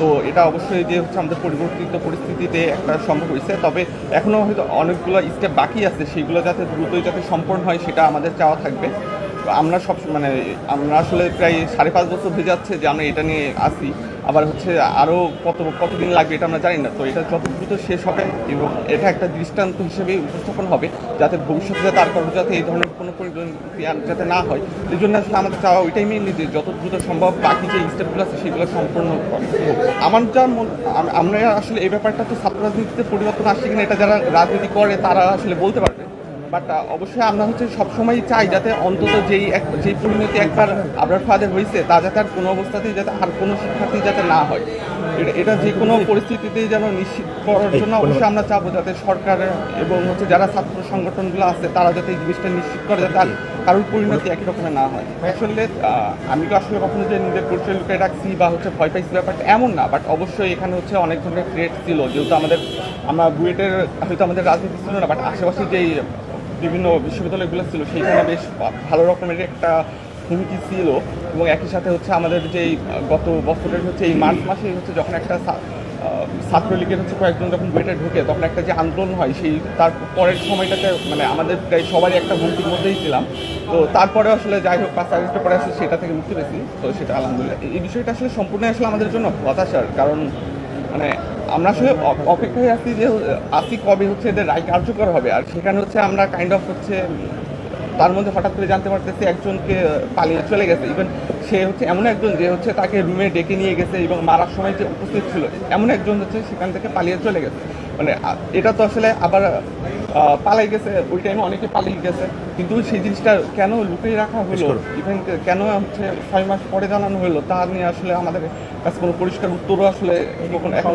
তো এটা অবশ্যই যে হচ্ছে আমাদের পরিবর্তিত পরিস্থিতিতে একটা সম্ভব হয়েছে। তবে এখনও হয়তো অনেকগুলো স্টেপ বাকি আছে, সেইগুলো যাতে দ্রুতই যাতে সম্পন্ন হয়, সেটা আমাদের চাওয়া থাকবে। আমরা সব মানে আমরা আসলে প্রায় সাড়ে পাঁচ বছর হয়ে যাচ্ছে যে আমরা এটা নিয়ে আসি। আবার হচ্ছে আরও কত, কতদিন লাগবে এটা আমরা জানি না। তো এটা যত দ্রুত শেষ হবে এবং এটা একটা দৃষ্টান্ত হিসেবে উপস্থাপন হবে যাতে ভবিষ্যতে যাতে আর কারও যাতে এই ধরনের কোনো পরিণতি যাতে না হয়। এই জন্য আসলে আমাদের চাওয়া ওইটাই মেনলি যে যত দ্রুত সম্ভব বাকি যে স্টেপগুলো আছে সেগুলো সম্পূর্ণ আমার যা আম- আমরা আসলে এই ব্যাপারটা তো ছাত্র রাজনীতিতে পরিবর্তন আসছে কিনা এটা যারা রাজনীতি করে তারা আসলে বলতে পারবে। বাট অবশ্যই আমরা হচ্ছে সবসময় চাই যাতে অন্তত যেই এক, যেই পরিণতি একবার আবরার ফাদের হয়েছে তা যাতে আর কোনো অবস্থাতেই যাতে আর কোনো শিক্ষার্থী যাতে না হয়। এটা এটা যে কোনো পরিস্থিতিতেই যেন নিশ্চিত করার জন্য অবশ্যই আমরা চাবো যাতে সরকার এবং হচ্ছে যারা ছাত্র সংগঠনগুলো আছে, তারা যাতে এই জিনিসটা নিশ্চিত করে যাতে কারোর পরিণতি একই রকমের না হয়। আসলে আমি তো আসলে কখনো যে নিজের পরিচয় লুকিয়ে রাখছি বা হচ্ছে ভয় পাইছি ব্যাপারটা এমন না বাট অবশ্যই এখানে হচ্ছে অনেক ধরনের থ্রেট ছিল। যেহেতু আমাদের, আমরা বুয়েটের হয়তো আমাদের রাজনীতি ছিল না বাট আশেপাশে যেই বিভিন্ন বিশ্ববিদ্যালয়গুলো ছিল, সেইখানে বেশ ভালো রকমের একটা হুমকি ছিল এবং একই সাথে হচ্ছে আমাদের যেই গত বছরের হচ্ছে এই মার্চ মাসে হচ্ছে যখন একটা ছাত্রলীগের হচ্ছে কয়েকজন যখন বুয়েটে ঢুকে, তখন একটা যে আন্দোলন হয়, সেই তার পরের সময়টাতে মানে আমাদের প্রায় সবারই একটা হুমকির মধ্যেই ছিলাম। তো তারপরে আসলে যাই হোক, পাঁচ আগস্টের পরে আসলে সেটা থেকে মুক্তি পেয়েছি। তো সেটা আলহামদুলিল্লাহ। এই বিষয়টা আসলে সম্পূর্ণ আসলে আমাদের জন্য হতাশার কারণ মানে আমরা আসলে অপেক্ষায় আছি যে আসি কবে হচ্ছে এদের রায় কার্যকর হবে। আর সেখানে হচ্ছে আমরা কাইন্ড অফ হচ্ছে তার মধ্যে হঠাৎ করে জানতে পারতেছি একজনকে পালিয়ে চলে গেছে। ইভেন সে হচ্ছে এমন একজন যে হচ্ছে তাকে রুমে ডেকে নিয়ে গেছে এবং মারার সময় যে উপস্থিত ছিল এমন একজন হচ্ছে সেখান থেকে পালিয়ে চলে গেছে। মানে এটা তো আসলে আবার পালাই গেছে। ওই টাইমে অনেকে পালিয়ে গেছে। কিন্তু সেই জিনিসটা কেন লুকিয়ে রাখা হলো? ইভেন কেন হচ্ছে ছয় মাস পরে জানানো হলো? তা নিয়ে আসলে আমাদের কাছে কোনো পরিষ্কার উত্তরও আসলে এখন